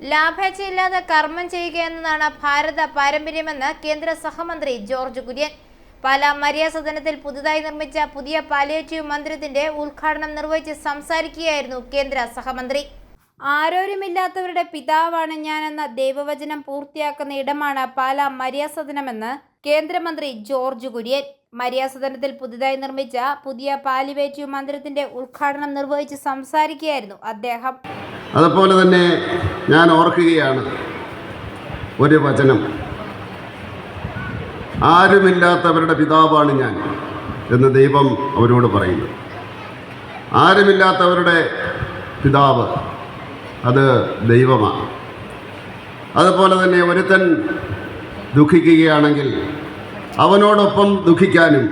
ലാഭേച്ഛയില്ലാതെ കർമ്മം ചെയ്യുക എന്നതാണ് ഭാരത പാരമ്പര്യമെന്ന് കേന്ദ്ര സഹമന്ത്രി ജോർജ് കുര്യൻ. പാലാ മരിയ സദനത്തിൽ പുതുതായി നിർമ്മിച്ച പുതിയ പാലിയേറ്റീവ് മന്ദിരത്തിന്റെ ഉദ്ഘാടനം നിർവഹിച്ച് സംസാരിക്കുകയായിരുന്നു കേന്ദ്ര സഹമന്ത്രി. ആരോരുമില്ലാത്തവരുടെ പിതാവാണ് ഞാനെന്ന ദൈവവചനം പൂർത്തിയാക്കുന്ന ഇടമാണ് പാലാ മരിയ സദനമെന്ന് കേന്ദ്രമന്ത്രി ജോർജ് കുര്യൻ. മരിയ സദനത്തിൽ പുതുതായി നിർമ്മിച്ച പുതിയ പാലിവേറ്റീവ് മന്ദിരത്തിന്റെ ഉദ്ഘാടനം നിർവഹിച്ച് സംസാരിക്കുകയായിരുന്നു അദ്ദേഹം. അതുപോലെ തന്നെ ഞാൻ ഓർക്കുകയാണ് ഒരു വചനം. ആരുമില്ലാത്തവരുടെ പിതാവാണ് ഞാൻ എന്ന് ദൈവം അവരോട് പറയുന്നു. ആരുമില്ലാത്തവരുടെ പിതാവ് അത് ദൈവമാണ്. അതുപോലെ തന്നെ ഒരുത്തൻ ദുഃഖിക്കുകയാണെങ്കിൽ അവനോടൊപ്പം ദുഃഖിക്കാനും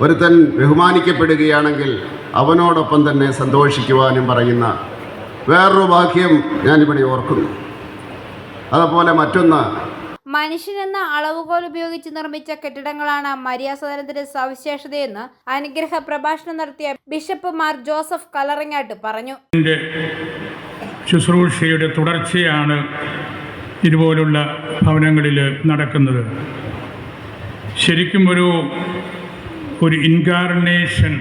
ഒരുത്തൻ ബഹുമാനിക്കപ്പെടുകയാണെങ്കിൽ അവനോടൊപ്പം തന്നെ സന്തോഷിക്കുവാനും പറയുന്ന വേറൊരു വാക്യം ഞാനിവിടെ ഓർക്കുന്നു. അതുപോലെ മറ്റൊന്ന്. മനുഷ്യനെന്ന അളവുകോൽ ഉപയോഗിച്ച് നിർമ്മിച്ച കെട്ടിടങ്ങളാണ് മരിയ സദനത്തിന്റെ സവിശേഷതയെന്ന് അനുഗ്രഹ പ്രഭാഷണം നടത്തിയ ബിഷപ്പ് മാർ ജോസഫ് കലറങ്ങാട്ട് പറഞ്ഞു. ശുശ്രൂഷയുടെ തുടർച്ചയാണ് ഇതുപോലുള്ള ഭവനങ്ങളിൽ നടക്കുന്നത്. ശരിക്കും ഒരു ഒരു ഇൻകാർണേഷൻ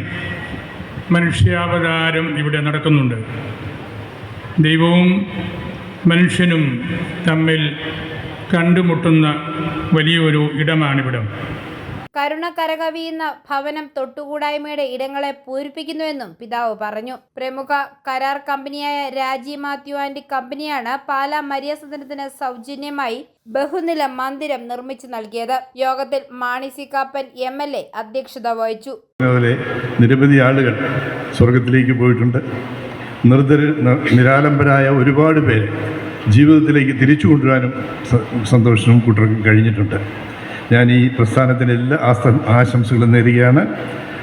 മനുഷ്യാവതാരം ഇവിടെ നടക്കുന്നുണ്ട്. ദൈവവും മനുഷ്യനും തമ്മിൽ കണ്ടുമുട്ടുന്ന വലിയൊരു ഇടമാണിവിടം. കരുണ കരകവിയുന്ന ഭവനം തൊട്ടുകൂടായ്മയുടെ ഇടങ്ങളെ പൂരിപ്പിക്കുന്നുവെന്നും പിതാവ് പറഞ്ഞു. പ്രമുഖ കരാർ കമ്പനിയായ രാജി മാത്യു ആൻഡ് കമ്പനിയാണ് പാലാ മരിയ സദനത്തിന് സൗജന്യമായി ബഹുനില മന്ദിരം നിർമ്മിച്ചു നൽകിയത്. യോഗത്തിൽ Mani C Kappan M L A അധ്യക്ഷത വഹിച്ചു. നിരവധി ആളുകൾ സ്വർഗത്തിലേക്ക് പോയിട്ടുണ്ട്. നിർദ്ധര നിരാലംബരായ ഒരുപാട് പേര് ജീവിതത്തിലേക്ക് തിരിച്ചു കൊണ്ടുവരാനും സന്തോഷവും കൂട്ടർക്കും കഴിഞ്ഞിട്ടുണ്ട്. ഞാൻ ഈ പ്രസ്ഥാനത്തിന് എല്ലാ ആശംസകളും നേരുകയാണ്.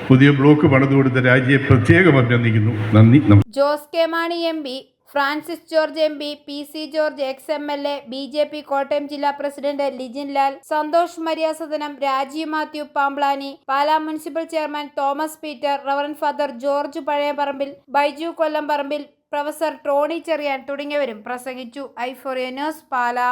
പുതിയ ബ്ലോക്ക് പണിതുകൊടുത്ത രാജ്യയെ പ്രത്യേകം അഭിനന്ദിക്കുന്നു. നന്ദി Jose K Mani M P Francis George M P P C George ex M L A B J P Kottayam ജില്ലാ president Lijin Lal Santhosh Maryasadanam Rajeev Mathew Pamplany Pala municipal chairman Thomas Peter reverend father George Pazhayaparambil Baiju Kollamparambil professor Tony Cherian തുടങ്ങിയവരും പ്രസംഗിച്ചു. ഐഫോറിയ news Pala.